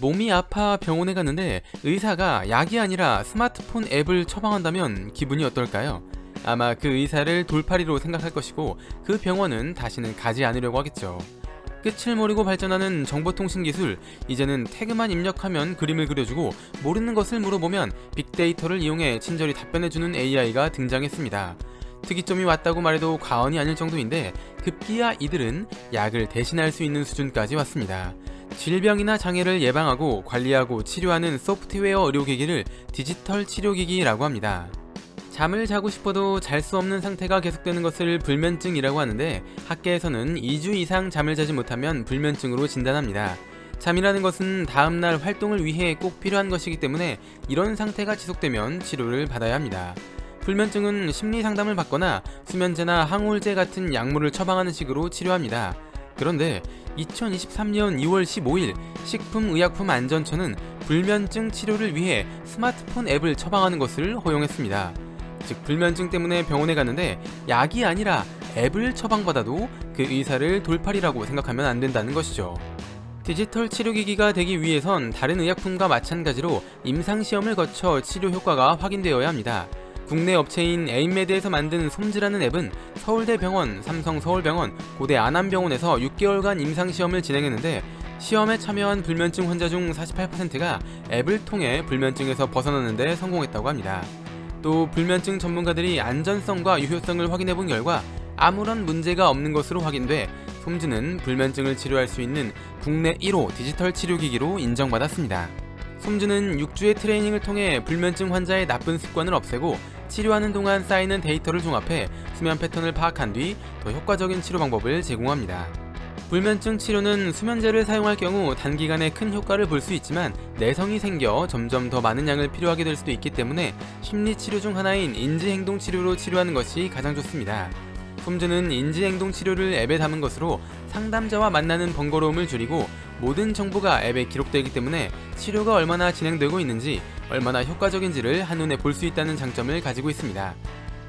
몸이 아파 병원에 갔는데 의사가 약이 아니라 스마트폰 앱을 처방한다면 기분이 어떨까요? 아마 그 의사를 돌팔이로 생각할 것이고 그 병원은 다시는 가지 않으려고 하겠죠. 끝을 모르고 발전하는 정보통신 기술, 이제는 태그만 입력하면 그림을 그려주고 모르는 것을 물어보면 빅데이터를 이용해 친절히 답변해주는 AI가 등장했습니다. 특이점이 왔다고 말해도 과언이 아닐 정도인데 급기야 이들은 약을 대신할 수 있는 수준까지 왔습니다. 질병이나 장애를 예방하고 관리하고 치료하는 소프트웨어 의료기기를 디지털 치료기기라고 합니다. 잠을 자고 싶어도 잘 수 없는 상태가 계속되는 것을 불면증이라고 하는데 학계에서는 2주 이상 잠을 자지 못하면 불면증으로 진단합니다. 잠이라는 것은 다음날 활동을 위해 꼭 필요한 것이기 때문에 이런 상태가 지속되면 치료를 받아야 합니다. 불면증은 심리 상담을 받거나 수면제나 항우울제 같은 약물을 처방하는 식으로 치료합니다. 그런데 2023년 2월 15일 식품의약품안전처는 불면증 치료를 위해 스마트폰 앱을 처방하는 것을 허용했습니다. 즉 불면증 때문에 병원에 갔는데 약이 아니라 앱을 처방받아도 그 의사를 돌팔이라고 생각하면 안 된다는 것이죠. 디지털 치료기기가 되기 위해선 다른 의약품과 마찬가지로 임상시험을 거쳐 치료 효과가 확인되어야 합니다. 국내 업체인 에임메드에서 만든 솜즈라는 앱은 서울대병원, 삼성서울병원, 고대 안암병원에서 6개월간 임상시험을 진행했는데 시험에 참여한 불면증 환자 중 48%가 앱을 통해 불면증에서 벗어나는 데 성공했다고 합니다. 또 불면증 전문가들이 안전성과 유효성을 확인해 본 결과 아무런 문제가 없는 것으로 확인돼 솜즈는 불면증을 치료할 수 있는 국내 1호 디지털 치료기기로 인정받았습니다. 솜즈는 6주의 트레이닝을 통해 불면증 환자의 나쁜 습관을 없애고 치료하는 동안 쌓이는 데이터를 종합해 수면 패턴을 파악한 뒤 더 효과적인 치료 방법을 제공합니다. 불면증 치료는 수면제를 사용할 경우 단기간에 큰 효과를 볼 수 있지만 내성이 생겨 점점 더 많은 양을 필요하게 될 수도 있기 때문에 심리 치료 중 하나인 인지행동 치료로 치료하는 것이 가장 좋습니다. 솜즈는 인지행동 치료를 앱에 담은 것으로 상담자와 만나는 번거로움을 줄이고 모든 정보가 앱에 기록되기 때문에 치료가 얼마나 진행되고 있는지 얼마나 효과적인지를 한눈에 볼 수 있다는 장점을 가지고 있습니다.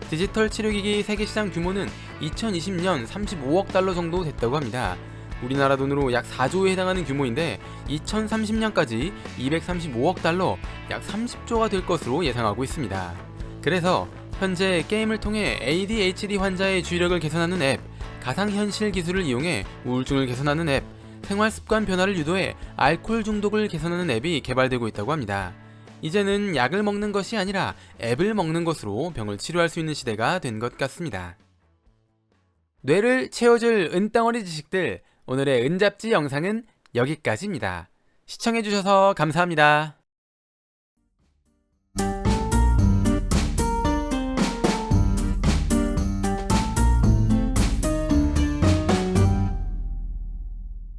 디지털 치료기기 세계 시장 규모는 2020년 35억 달러 정도 됐다고 합니다. 우리나라 돈으로 약 4조에 해당하는 규모인데 2030년까지 235억 달러, 약 30조가 될 것으로 예상하고 있습니다. 그래서 현재 게임을 통해 ADHD 환자의 주의력을 개선하는 앱, 가상현실 기술을 이용해 우울증을 개선하는 앱, 생활 습관 변화를 유도해 알코올 중독을 개선하는 앱이 개발되고 있다고 합니다. 이제는 약을 먹는 것이 아니라 앱을 먹는 것으로 병을 치료할 수 있는 시대가 된 것 같습니다. 뇌를 채워줄 은덩어리 지식들, 오늘의 은잡지 영상은 여기까지입니다. 시청해주셔서 감사합니다.